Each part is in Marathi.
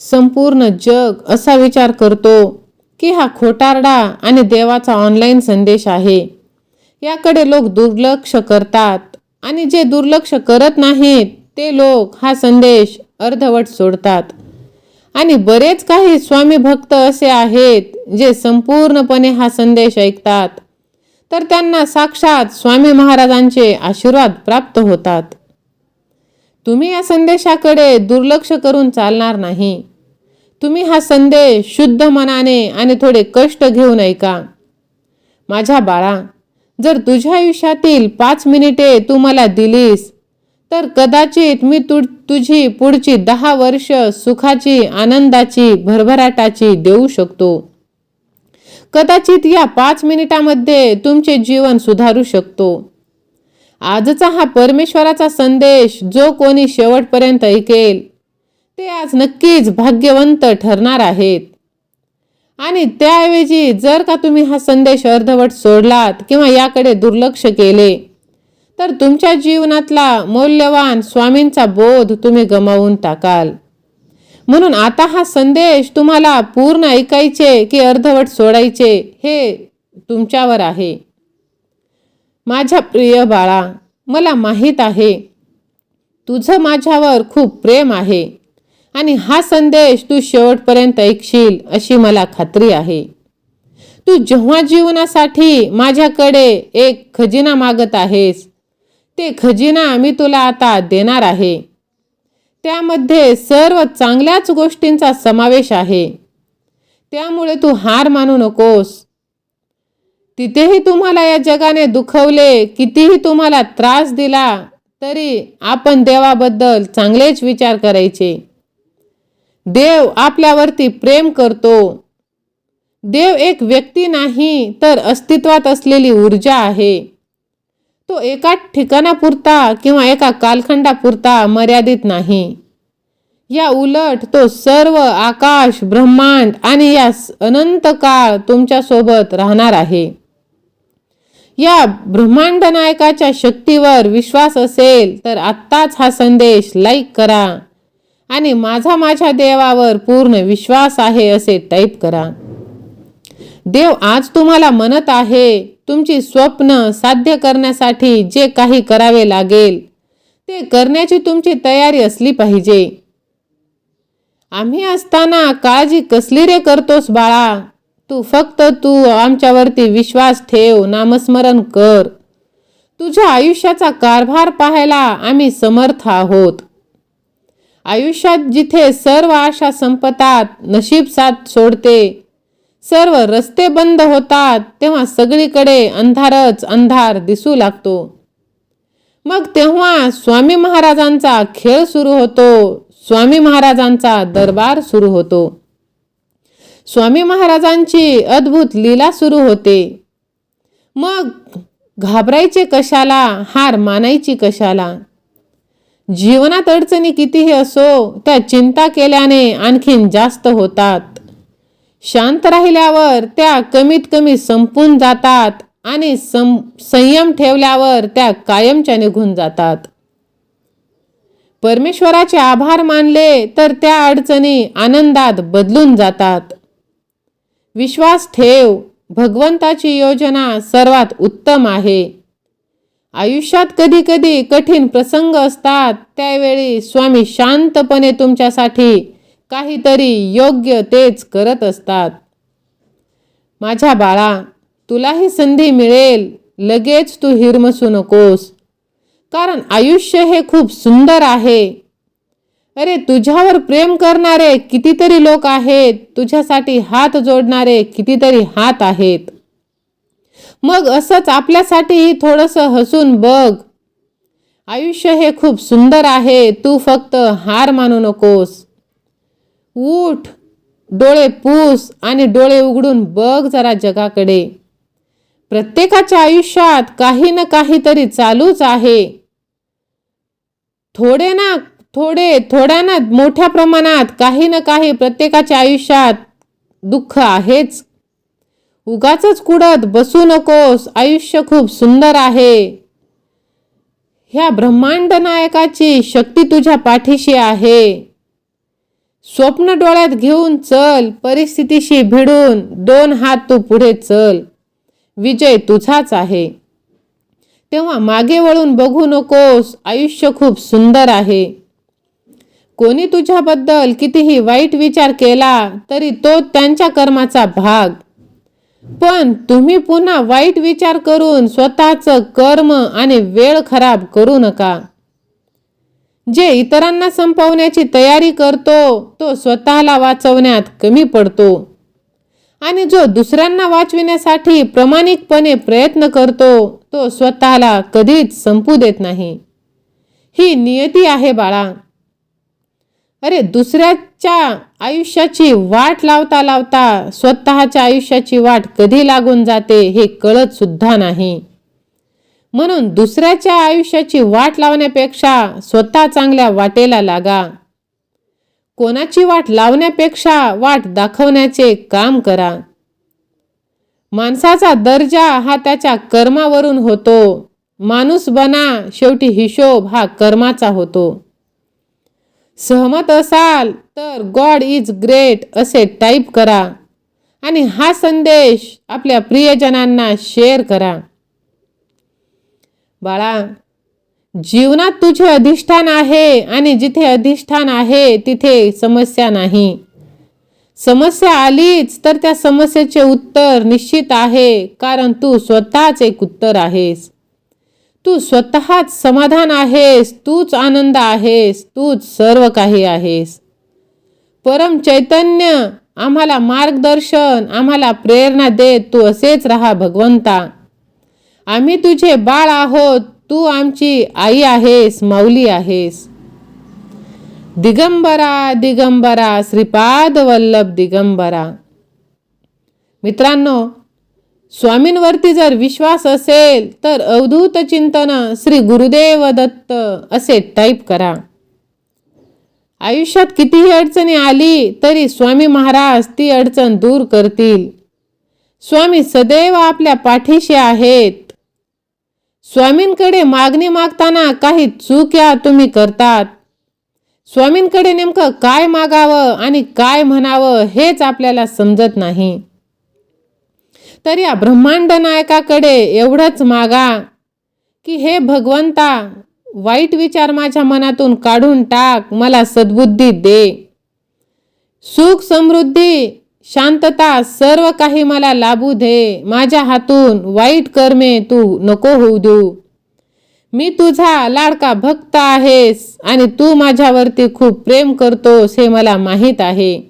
संपूर्ण जग असा विचार करतो की हा खोटारडा आणि देवाचा ऑनलाईन संदेश आहे. याकडे लोक दुर्लक्ष करतात आणि जे दुर्लक्ष करत नाहीत ते लोक हा संदेश अर्धवट सोडतात. आणि बरेच काही स्वामी भक्त असे आहेत जे संपूर्णपणे हा संदेश ऐकतात. तर त्यांना साक्षात स्वामी महाराजांचे आशीर्वाद प्राप्त होतात. तुम्ही या संदेशाकडे दुर्लक्ष करून चालणार नाही. तुम्ही हा संदेश शुद्ध मनाने आणि थोडे कष्ट घेऊन ऐका. माझ्या बाळा जर तुझ्या आयुष्यातील पाच मिनिटे तू मला दिलीस तर कदाचित मी तु तुझी पुढची दहा वर्ष सुखाची आनंदाची भरभराटाची देऊ शकतो. कदाचित या पाच मिनिटामध्ये तुमचे जीवन सुधारू शकतो. आजचा हा परमेश्वराचा संदेश जो कोणी शेवटपर्यंत ऐकेल ते आज नक्कीच भाग्यवंत ठरणार आहेत. आणि त्याऐवजी जर का तुम्ही हा संदेश अर्धवट सोडलात किंवा याकडे दुर्लक्ष केले तर तुमच्या जीवनातला मौल्यवान स्वामींचा बोध तुम्ही गमावून टाकाल. म्हणून आता हा संदेश तुम्हाला पूर्ण ऐकायचे की अर्धवट सोडायचे हे तुमच्यावर आहे. माझ्या प्रिय बाळा मला माहीत आहे तुझं माझ्यावर खूप प्रेम आहे आणि हा संदेश तू शेवटपर्यंत ऐकशील अशी मला खात्री आहे. तू जेव्हा जीवनासाठी माझ्याकडे एक खजिना मागत आहेस ते खजिना मी तुला आता देणार आहे. त्यामध्ये सर्व चांगल्याच गोष्टींचा समावेश आहे. त्यामुळे तू हार मानू नकोस. तिथेही तुम्हाला या जगाने दुखवले कितीही तुम्हाला त्रास दिला तरी आपण देवाबद्दल चांगलेच विचार करायचे. देव आपल्यावरती प्रेम करतो. देव एक व्यक्ती नाही तर अस्तित्वात असलेली ऊर्जा आहे. तो एका ठिकाणापुरता किंवा एका कालखंडापुरता मर्यादित नाही. या उलट तो सर्व आकाश ब्रह्मांड आणि या अनंत काळ तुमच्यासोबत राहणार आहे. या ब्रह्मांड नायकाच्या शक्तीवर विश्वास असेल तर आत्ताच हा संदेश लाईक करा. आणि माझा माझ्या देवावर पूर्ण विश्वास आहे असे टाईप करा. देव आज तुम्हाला म्हणत आहे तुमची स्वप्न साध्य करण्यासाठी जे काही करावे लागेल ते करण्याची तुमची तयारी असली पाहिजे. आम्ही असताना काळजी कसली रे करतोस बाळा? तू फक्त तू आमच्यावरती विश्वास ठेव नामस्मरण कर. तुझ्या आयुष्याचा कारभार पाहायला आम्ही समर्थ आहोत. आयुष्यात जिथे सर्व आशा संपतात नशीब साथ सोडते. सर्व रस्ते बंद होतात तेव्हा सगळीकडे अंधारच अंधार दिसू लागतो. मग तेव्हा स्वामी महाराजांचा खेळ सुरू होतो स्वामी महाराजांचा दरबार सुरू होतो. स्वामी महाराजांची अद्भुत लीला सुरू होते. मग घाबरायचे कशाला? हार मानायची कशाला? जीवनात अडचणी कितीही असो त्या चिंता केल्याने आणखीन जास्त होतात. शांत राहिल्यावर त्या कमीत कमी संपून जातात आणि सं संयम ठेवल्यावर त्या कायमच्या निघून जातात. परमेश्वराचे आभार मानले तर त्या अडचणी आनंदात बदलून जातात. विश्वास ठेव. भगवंताची योजना सर्वात उत्तम आहे. आयुष्यात कधी कधी कठीण प्रसंग असतात. त्यावेळी स्वामी शांतपणे तुमच्यासाठी काहीतरी योग्य तेच करत असतात. माझ्या बाळा तुलाही संधी मिळेल. लगेच तू हिरमसू नकोस. कारण आयुष्य हे खूप सुंदर आहे. अरे तुझ्यावर प्रेम करणारे कितीतरी लोक आहेत तुझ्यासाठी हात जोडणारे कितीतरी हात आहेत. मग असंच आपल्यासाठीही थोडंसं हसून बघ. आयुष्य हे खूप सुंदर आहे तू फक्त हार मानू नकोस. उठ डोळे पूस आणि डोळे उघडून बघ जरा जगाकडे. प्रत्येकाच्या आयुष्यात काही ना काहीतरी चालूच आहे. थोडे ना थोडे थोड्या ना मोठ्या प्रमाणात काही ना काही प्रत्येकाच्या आयुष्यात दुःख आहेच. उगाच कुडत बसू नकोस आयुष्य खूप सुंदर आहे. ह्या ब्रह्मांड नायकाची शक्ती तुझ्या पाठीशी आहे. स्वप्न डोळ्यात घेऊन चल परिस्थितीशी भिडून दोन हात तू पुढे चल. विजय तुझाच आहे. तेव्हा मागे वळून बघू नकोस आयुष्य खूप सुंदर आहे. कोणी तुझ्याबद्दल कितीही वाईट विचार केला तरी तो त्यांच्या कर्माचा भाग. पण तुम्ही पुन्हा वाईट विचार करून स्वतःचं कर्म आणि वेळ खराब करू नका. जे इतरांना संपवण्याची तयारी करतो तो स्वतःला वाचवण्यात कमी पडतो. आणि जो दुसऱ्यांना वाचविण्यासाठी प्रामाणिकपणे प्रयत्न करतो तो स्वतःला कधीच संपू देत नाही. ही नियती आहे बाळा. अरे दुसऱ्याच्या आयुष्याची वाट लावता लावता स्वतःच्या आयुष्याची वाट कधी लागून जाते हे कळत सुद्धा नाही. म्हणून दुसऱ्याच्या आयुष्याची वाट लावण्यापेक्षा स्वतः चांगल्या वाटेला लागा. कोणाची वाट लावण्यापेक्षा वाट दाखवण्याचे काम करा. माणसाचा दर्जा हा त्याच्या कर्मावरून होतो. माणूस बना शेवटी हिशोब हा कर्माचा होतो. सहमत असाल तर गॉड इज ग्रेट असे टाईप करा. आणि हा संदेश आपल्या प्रियजनांना शेअर करा. बाळा जीवनात तुझे अधिष्ठान आहे आणि जिथे अधिष्ठान आहे तिथे समस्या नाही. समस्या आलीच तर त्या समस्येचे उत्तर निश्चित आहे कारण तू स्वतःच एक उत्तर आहेस. तू स्वतःच समाधान आहेस तूच आनंद आहेस तूच सर्व काही आहेस. परम चैतन्य आम्हाला मार्गदर्शन आम्हाला प्रेरणा देत तू असेच राहा भगवंता. आम्ही तुझे बाळ आहोत तू आमची आई आहेस माऊली आहेस. दिगंबरा दिगंबरा श्रीपाद वल्लभ दिगंबरा. मित्रांनो स्वामींवरती जर विश्वास असेल तर अवधूत चिंतन श्री गुरुदेव दत्त असे टाईप करा. आयुष्यात कितीही अडचणी आली तरी स्वामी महाराज ती अडचण दूर करतील. स्वामी सदैव आपल्या पाठीशी आहेत. स्वामींकडे मागणी मागताना काही चूक या तुम्ही करतात. स्वामींकडे नेमकं काय मागावं आणि काय म्हणावं हेच आपल्याला समजत नाही. तर या ब्रह्मांड नायकाकडे एवढंच मागा की हे भगवंता वाईट विचार माझ्या मनातून काढून टाक मला सद्बुद्धी दे. सुख समृद्धी शांतता सर्व काही मला लाभू दे. माझ्या हातून वाईट कर्मे तू नको होऊ देऊ. मी तुझा लाडका भक्त आहेस आणि तू माझ्यावरती खूप प्रेम करतोस हे मला माहीत आहे.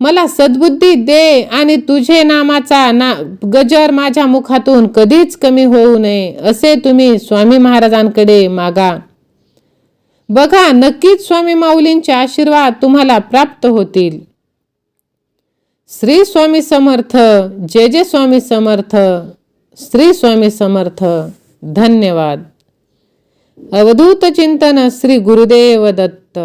मला सद्बुद्धी दे आणि तुझे नामाचा ना गजर माझ्या मुखातून कधीच कमी होऊ नये असे तुम्ही स्वामी महाराजांकडे मागा. बघा नक्कीच स्वामी माऊलींचे आशीर्वाद तुम्हाला प्राप्त होतील. श्री स्वामी समर्थ जे जे स्वामी समर्थ श्री स्वामी समर्थ धन्यवाद. अवधूत चिंतन श्री गुरुदेव दत्त.